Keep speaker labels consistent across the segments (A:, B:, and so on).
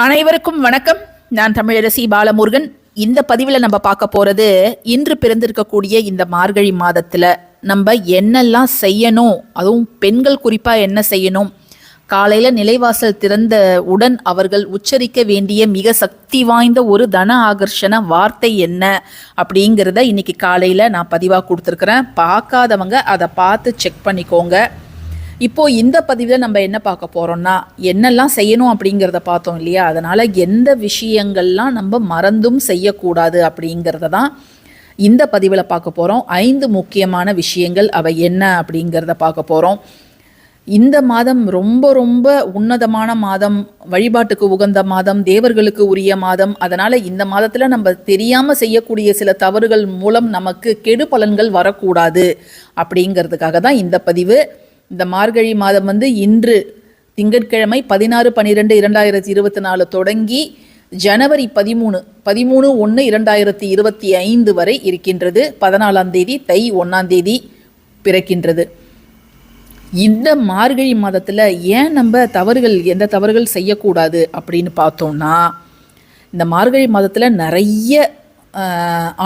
A: அனைவருக்கும் வணக்கம். நான் தமிழரசி பாலமுருகன். இந்த பதிவில் நம்ம பார்க்க போகிறது இன்று பிறந்திருக்கக்கூடிய இந்த மார்கழி மாதத்தில் நம்ம என்னெல்லாம் செய்யணும்? அதுவும் பெண்கள் குறிப்பாக என்ன செய்யணும்? காலையில் நிலைவாசல் திறந்த உடன் அவர்கள் உச்சரிக்க வேண்டிய மிக சக்தி வாய்ந்த ஒரு தன ஆகர்ஷண வார்த்தை என்ன? அப்படிங்கிறத இன்னைக்கு காலையில் நான் பதிவாக கொடுத்துருக்குறேன். பார்க்காதவங்க அதை பார்த்து செக் பண்ணிக்கோங்க. இப்போ இந்த பதிவில் நம்ம என்ன பார்க்க போகிறோம்னா என்னெல்லாம் செய்யணும் அப்படிங்கிறத பார்த்தோம் இல்லையா? அதனால் எந்த விஷயங்கள்லாம் நம்ம மறந்தும் செய்யக்கூடாது அப்படிங்கிறத தான் இந்த பதிவில் பார்க்க போகிறோம் ஐந்து முக்கியமான விஷயங்கள் அவை என்ன அப்படிங்கிறத பார்க்க போகிறோம் இந்த மாதம் ரொம்ப ரொம்ப உன்னதமான மாதம் வழிபாட்டுக்கு உகந்த மாதம் தேவர்களுக்கு உரிய மாதம். அதனால் இந்த மாதத்தில் நம்ம தெரியாமல் செய்யக்கூடிய சில தவறுகள் மூலம் நமக்கு கெடு பலன்கள் வரக்கூடாது அப்படிங்கிறதுக்காக தான் இந்த பதிவு. இந்த மார்கழி மாதம் வந்து இன்று திங்கட்கிழமை பதினாறு பன்னிரெண்டு இரண்டாயிரத்தி இருபத்தி நாலு தொடங்கி ஜனவரி பதிமூணு பதிமூணு ஒன்று இரண்டாயிரத்தி இருபத்தி ஐந்து வரை இருக்கின்றது. பதினாலாம் தேதி தை ஒன்றாம் தேதி பிறக்கின்றது. இந்த மார்கழி மாதத்தில் ஏன் நம்ம தவறுகள் எந்த தவறுகள் செய்யக்கூடாது அப்படின்னு பார்த்தோம்னா இந்த மார்கழி மாதத்தில் நிறைய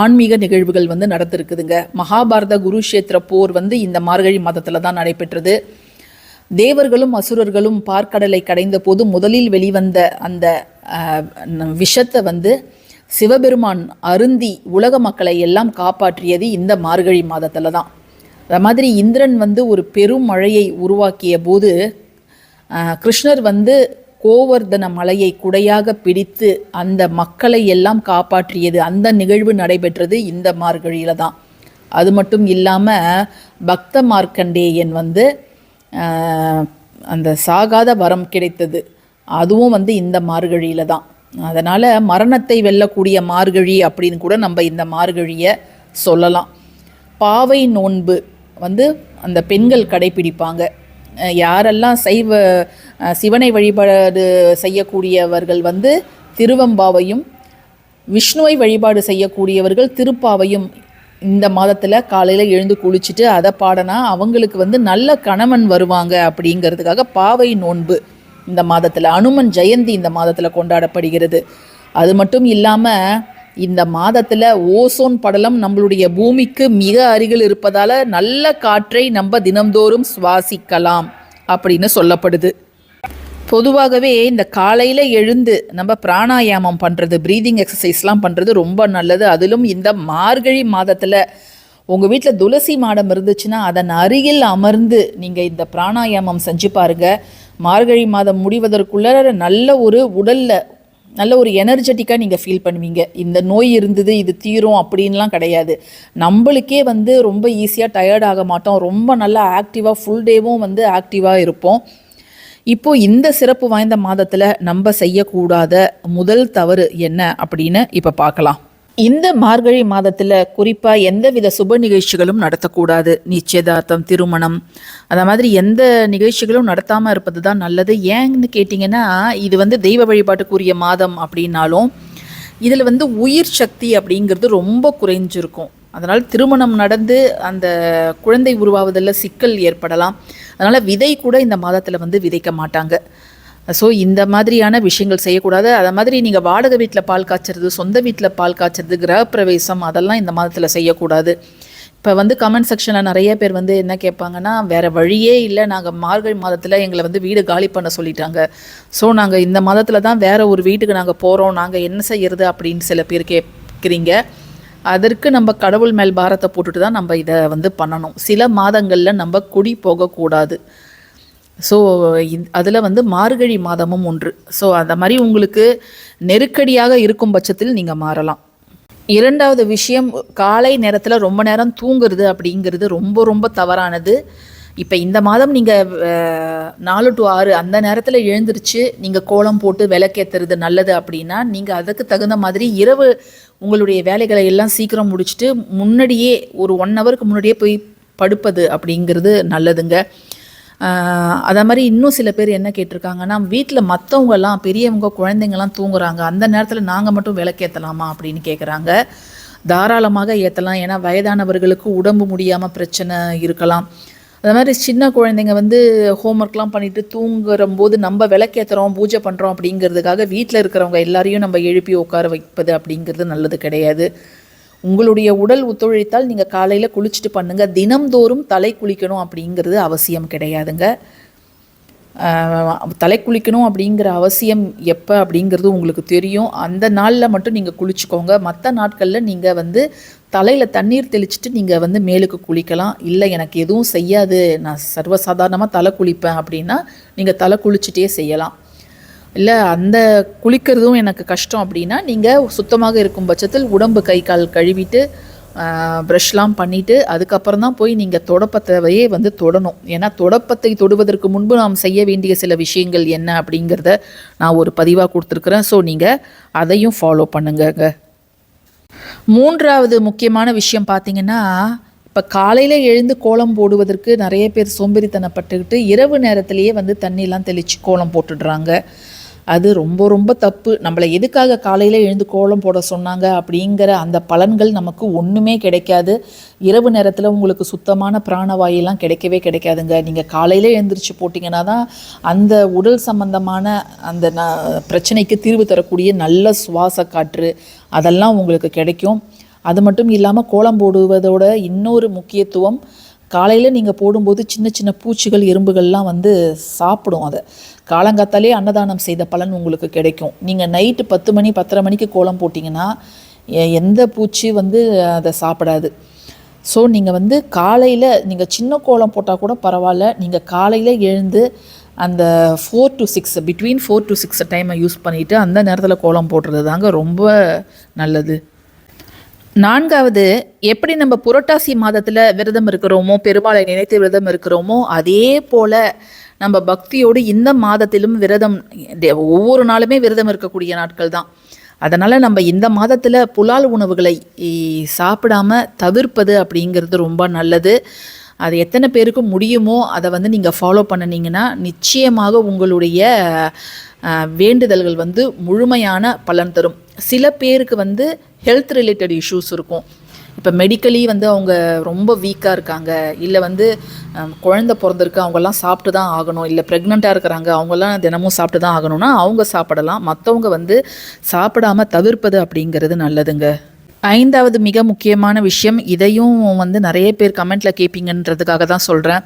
A: ஆன்மீக நிகழ்வுகள் வந்து நடந்திருக்குதுங்க. மகாபாரத குருஷேத்திர போர் வந்து இந்த மார்கழி மாதத்தில் தான் நடைபெற்றது. தேவர்களும் அசுரர்களும் பார்க்கடலை கடைந்த போது முதலில் வெளிவந்த அந்த விஷத்தை வந்து சிவபெருமான் அருந்தி உலக மக்களை எல்லாம் காப்பாற்றியது இந்த மார்கழி மாதத்தில் தான். அது மாதிரி இந்திரன் வந்து ஒரு பெரும் மழையை உருவாக்கிய போது கிருஷ்ணர் வந்து கோவர்தன மலையை குடையாக பிடித்து அந்த மக்களை எல்லாம் காப்பாற்றியது அந்த நிகழ்வு நடைபெற்றது இந்த மார்கழியில் தான். அது மட்டும் இல்லாமல் பக்த மார்க்கண்டேயன் வந்து அந்த சாகாத வரம் கிடைத்தது. அதுவும் வந்து இந்த மார்கழியில் தான். அதனால் மரணத்தை வெல்லக்கூடிய மார்கழி அப்படின்னு கூட நம்ம இந்த மார்கழியை சொல்லலாம். பாவை நோன்பு வந்து அந்த பெண்கள் கடைபிடிப்பாங்க. யாரெல்லாம் சைவ சிவனை வழிபாடு செய்யக்கூடியவர்கள் வந்து திருவம்பாவையும் விஷ்ணுவை வழிபாடு செய்யக்கூடியவர்கள் திருப்பாவையும் இந்த மாதத்தில் காலையில் எழுந்து குளிச்சுட்டு அதை பாடனா அவங்களுக்கு வந்து நல்ல கணவன் வருவாங்க அப்படிங்கிறதுக்காக பாவை நோன்பு இந்த மாதத்தில் அனுமன் ஜெயந்தி இந்த மாதத்தில் கொண்டாடப்படுகிறது. அது மட்டும் இல்லாமல் இந்த மாதத்தில் ஓசோன் படலம் நம்மளுடைய பூமிக்கு மிக அருகில் இருப்பதால் நல்ல காற்றை நம்ம தினம்தோறும் சுவாசிக்கலாம் அப்படின்னு சொல்லப்படுது. பொதுவாகவே இந்த காலையில் எழுந்து நம்ம பிராணாயாமம் பண்ணுறது ப்ரீதிங் எக்ஸசைஸ்லாம் பண்ணுறது ரொம்ப நல்லது. அதிலும் இந்த மார்கழி மாதத்தில் உங்கள் வீட்டில் துளசி மாடம் இருந்துச்சுன்னா அதன் அருகில் அமர்ந்து நீங்கள் இந்த பிராணாயாமம் செஞ்சு பாருங்கள் மார்கழி மாதம் முடிவதற்குள்ள நல்ல ஒரு உடலில் நல்ல ஒரு எனர்ஜெட்டிக்காக நீங்கள் ஃபீல் பண்ணுவீங்க. இந்த நோய் இருந்தது இது தீரும் அப்படின்லாம் கிடையாது. நம்மளுக்கே வந்து ரொம்ப ஈஸியாக டயர்ட் ஆக மாட்டோம். ரொம்ப நல்லா ஆக்டிவாக ஃபுல் டேவும் வந்து ஆக்டிவாக இருப்போம். இப்போ இந்த சிறப்பு வாய்ந்த மாதத்தில் நம்ம செய்யக்கூடாத முதல் தவறு என்ன அப்படின்னு இப்போ பார்க்கலாம். இந்த மார்கழி மாதத்தில் குறிப்பாக எந்தவித சுப நிகழ்ச்சிகளும் நடத்தக்கூடாது. நிச்சயதார்த்தம் திருமணம் அந்த மாதிரி எந்த நிகழ்ச்சிகளும் நடத்தாமல் இருப்பது தான் நல்லது. ஏன்னு கேட்டிங்கன்னா இது வந்து தெய்வ வழிபாட்டுக்குரிய மாதம் அப்படின்னாலும் இதில் வந்து உயிர் சக்தி அப்படிங்கிறது ரொம்ப குறைஞ்சிருக்கும். அதனால் திருமணம் நடந்து அந்த குழந்தை உருவாவதில் சிக்கல் ஏற்படலாம். அதனால் விதை கூட இந்த மாதத்தில் வந்து விதைக்க மாட்டாங்க. ஸோ இந்த மாதிரியான விஷயங்கள் செய்யக்கூடாது. அதை மாதிரி நீங்கள் வாடகை வீட்டில் பால் காய்ச்சறது சொந்த வீட்டில் பால் காய்ச்சறது கிரகப்பிரவேசம் அதெல்லாம் இந்த மாதத்தில் செய்யக்கூடாது. இப்போ வந்து கமெண்ட் செக்ஷனில் நிறைய பேர் வந்து என்ன கேட்பாங்கன்னா வேறு வழியே இல்லை. நாங்கள் மார்கழி மாதத்தில் எங்களை வந்து வீடு காலி பண்ண சொல்லிட்டாங்க. ஸோ நாங்கள் இந்த மாதத்தில் தான் வேறு ஒரு வீட்டுக்கு நாங்கள் போகிறோம் நாங்கள் என்ன செய்யறது அப்படின்னு சில பேர் கேட்குறீங்க. அதற்கு நம்ம கடவுள் மேல் பாரத்தை போட்டுட்டு தான் நம்ம இதை வந்து பண்ணணும். சில மாதங்களில் நம்ம குடி போகக்கூடாது. ஸோ அதில் வந்து மார்கழி மாதமும் ஒன்று. ஸோ அந்த மாதிரி உங்களுக்கு நெருக்கடியாக இருக்கும் பட்சத்தில் நீங்கள் மாறலாம். இரண்டாவது விஷயம் காலை நேரத்தில் ரொம்ப நேரம் தூங்குறது அப்படிங்கிறது ரொம்ப ரொம்ப தவறானது. இப்போ இந்த மாதம் நீங்கள் நாலு டு ஆறு அந்த நேரத்தில் எழுந்திரிச்சு நீங்கள் கோலம் போட்டு விளக்கேற்றுறது நல்லது அப்படின்னா நீங்கள் அதுக்கு தகுந்த மாதிரி இரவு உங்களுடைய வேலைகளை எல்லாம் சீக்கிரம் முடிச்சுட்டு முன்னாடியே ஒரு ஒன் ஹவருக்கு முன்னாடியே போய் படுப்பது அப்படிங்கிறது நல்லதுங்க. அதே மாதிரி இன்னும் சில பேர் என்ன கேட்டிருக்காங்கன்னா வீட்டில் மற்றவங்கெல்லாம் பெரியவங்க குழந்தைங்கள்லாம் தூங்குறாங்க. அந்த நேரத்தில் நாங்கள் மட்டும் விளக்கேற்றலாமா அப்படின்னு கேட்குறாங்க தாராளமாக ஏற்றலாம் ஏன்னா வயதானவர்களுக்கு உடம்பு முடியாமல் பிரச்சனை இருக்கலாம். அது மாதிரி சின்ன குழந்தைங்க வந்து ஹோம்ஒர்க்லாம் பண்ணிட்டு தூங்குற போது நம்ம விளக்கேற்றுறோம் பூஜை பண்ணுறோம் அப்படிங்கிறதுக்காக வீட்டில் இருக்கிறவங்க எல்லாரையும் நம்ம எழுப்பி உட்கார வைப்பது அப்படிங்கிறது நல்லது கிடையாது. உங்களுடைய உடல் ஒத்துழைத்தால் நீங்கள் காலையில் குளிச்சுட்டு பண்ணுங்கள் தினம்தோறும் தலை குளிக்கணும் அப்படிங்கிறது அவசியம் கிடையாதுங்க. தலை குளிக்கணும் அப்படிங்கிற அவசியம் எப்போ அப்படிங்கிறது உங்களுக்கு தெரியும். அந்த நாளில் மட்டும் நீங்கள் குளிச்சுக்கோங்க. மற்ற நாட்களில் நீங்கள் வந்து தலையில் தண்ணீர் தெளிச்சிட்டு நீங்கள் வந்து மேலுக்கு குளிக்கலாம். இல்லை எனக்கு எதுவும் செய்யாது. நான் சர்வசாதாரணமாக தலை குளிப்பேன் அப்படின்னா நீங்கள் தலை குளிச்சுட்டே செய்யலாம். இல்லை அந்த குளிக்கிறதும் எனக்கு கஷ்டம் அப்படின்னா நீங்கள் சுத்தமாக இருக்கும் பட்சத்தில் உடம்பு கை கால் கழுவிட்டு ப்ரஷ்லாம் பண்ணிவிட்டு அதுக்கப்புறம் தான் போய் நீங்கள் தொடப்பத்தையே வந்து தொடணும். ஏன்னா தொடப்பத்தை தொடுவதற்கு முன்பு நாம் செய்ய வேண்டிய சில விஷயங்கள் என்ன அப்படிங்கிறத நான் ஒரு பதிவாக கொடுத்துருக்குறேன். ஸோ நீங்கள் அதையும் ஃபாலோ பண்ணுங்கங்க. மூன்றாவது முக்கியமான விஷயம் பார்த்தீங்கன்னா இப்போ காலையில் எழுந்து கோலம் போடுவதற்கு நிறைய பேர் சோம்பேறித்தனப்பட்டுக்கிட்டு இரவு நேரத்திலேயே வந்து தண்ணிலாம் தெளித்து கோலம் போட்டுடுறாங்க. அது ரொம்ப ரொம்ப தப்பு. நம்மளை எதுக்காக காலையில் எழுந்து கோலம் போட சொன்னாங்க அப்படிங்கிற அந்த பலன்கள் நமக்கு ஒன்றுமே கிடைக்காது. இரவு நேரத்தில் உங்களுக்கு சுத்தமான பிராணவாயெல்லாம் கிடைக்கவே கிடைக்காதுங்க. நீங்கள் காலையில் எழுந்திரிச்சு போட்டிங்கன்னா தான் அந்த உடல் சம்பந்தமான அந்த ந பிரச்சனைக்கு தீர்வு தரக்கூடிய நல்ல சுவாச காற்று அதெல்லாம் உங்களுக்கு கிடைக்கும். அது மட்டும் இல்லாமல் கோலம் போடுவதோட இன்னொரு முக்கியத்துவம் காலையில் நீங்கள் போடும்போது சின்ன சின்ன பூச்சிகள் எறும்புகள்லாம் வந்து சாப்பிடும் அதை. காலங்காத்தாலே அன்னதானம் செய்த பலன் உங்களுக்கு கிடைக்கும். நீங்கள் நைட்டு பத்து மணி பத்தரை மணிக்கு கோலம் போட்டிங்கன்னா எ- எந்த பூச்சி வந்து அதை சாப்பிடாது. ஸோ நீங்கள் வந்து காலையில் நீங்கள் சின்ன கோலம் போட்டால் கூட பரவாயில்ல. நீங்கள் காலையில் எழுந்து அந்த four to six between four to six டைமை யூஸ் பண்ணிவிட்டு அந்த நேரத்தில் கோலம் போடுறது தாங்க ரொம்ப நல்லது. நான்காவது எப்படி நம்ம புரட்டாசி மாதத்தில் விரதம் இருக்கிறோமோ பெருமாளை நினைத்து விரதம் இருக்கிறோமோ அதே போல் நம்ம பக்தியோடு இந்த மாதத்திலும் விரதம் ஒவ்வொரு நாளுமே விரதம் இருக்கக்கூடிய நாட்கள் தான். அதனால் நம்ம இந்த மாதத்தில் புலால் உணவுகளை சாப்பிடாமல் சாப்பிடாம தவிர்ப்பது அப்படிங்கிறது ரொம்ப நல்லது. அது எத்தனை பேருக்கு முடியுமோ அதை வந்து நீங்கள் ஃபாலோ பண்ணினீங்கன்னா நிச்சயமாக உங்களுடைய வேண்டுதல்கள் வந்து முழுமையான பலன் தரும். சில பேருக்கு வந்து ஹெல்த் ரிலேட்டட் இஷ்யூஸ் இருக்கும். இப்போ மெடிக்கலி வந்து அவங்க ரொம்ப வீக்காக இருக்காங்க. இல்லை வந்து குழந்த பிறந்திருக்கு அவங்கெல்லாம் சாப்பிட்டு தான் ஆகணும். இல்லை ப்ரெக்னெண்ட்டாக இருக்கிறாங்க அவங்கெல்லாம் தினமும் சாப்பிட்டு தான் ஆகணும்னா அவங்க சாப்பிடலாம். மற்றவங்க வந்து சாப்பிடாம தவிர்ப்பது அப்படிங்கிறது நல்லதுங்க. ஐந்தாவது மிக முக்கியமான விஷயம் இதையும் வந்து நிறைய பேர் கமெண்ட்டில் கேட்பீங்கன்றதுக்காக தான் சொல்கிறேன்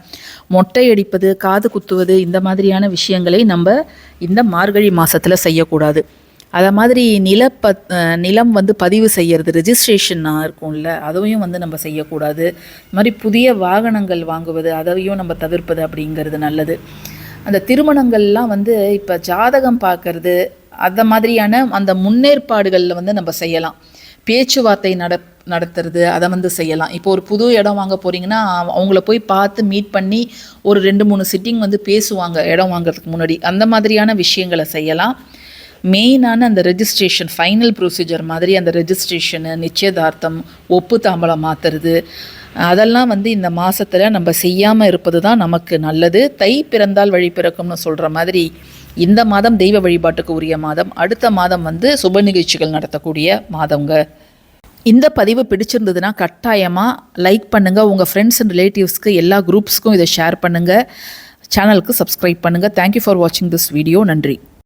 A: மொட்டை அடிப்பது காது குத்துவது இந்த மாதிரியான விஷயங்களை நம்ம இந்த மார்கழி மாதத்தில் செய்யக்கூடாது. அதை மாதிரி நில அஹ் நிலம் வந்து பதிவு செய்யறது ரிஜிஸ்ட்ரேஷனாக இருக்கும்ல அதையும் வந்து நம்ம செய்யக்கூடாது. இது மாதிரி புதிய வாகனங்கள் வாங்குவது அதையும் நம்ம தவிர்ப்பது அப்படிங்கிறது நல்லது. அந்த திருமணங்கள்லாம் வந்து இப்போ ஜாதகம் பார்க்கறது அந்த மாதிரியான அந்த முன்னேற்பாடுகளில் வந்து நம்ம செய்யலாம். பேச்சுவார்த்தை நட நடத்துறது அதை வந்து செய்யலாம். இப்போ ஒரு புது இடம் வாங்க போகிறீங்கன்னா அவங்கள போய் பார்த்து மீட் பண்ணி ஒரு ரெண்டு மூணு சிட்டிங் வந்து பேசுவாங்க இடம் வாங்குறதுக்கு முன்னாடி. அந்த மாதிரியான விஷயங்களை செய்யலாம். மெயினான அந்த ரெஜிஸ்ட்ரேஷன் ஃபைனல் ப்ரொசீஜர் மாதிரி அந்த ரெஜிஸ்ட்ரேஷனு நிச்சயதார்த்தம் ஒப்பு தாம்பலம் மாற்றுறது அதெல்லாம் வந்து இந்த மாதத்தில் நம்ம செய்யாமல் இருப்பது தான் நமக்கு நல்லது. தை பிறந்தால் வழி பிறக்கும்னு சொல்கிற மாதிரி இந்த மாதம் தெய்வ வழிபாட்டுக்கு உரிய மாதம் அடுத்த மாதம் வந்து சுப நிகழ்ச்சிகள் நடத்தக்கூடிய மாதங்க. இந்த பதிவு பிடிச்சிருந்ததுன்னா கட்டாயமாக லைக் பண்ணுங்கள் உங்கள் ஃப்ரெண்ட்ஸ் அண்ட் ரிலேட்டிவ்ஸ்க்கு எல்லா குரூப்ஸ்க்கும் இதை ஷேர் பண்ணுங்கள் சேனலுக்கு சப்ஸ்கிரைப் பண்ணுங்கள் தேங்க்யூ ஃபார் வாட்சிங் திஸ் வீடியோ நன்றி.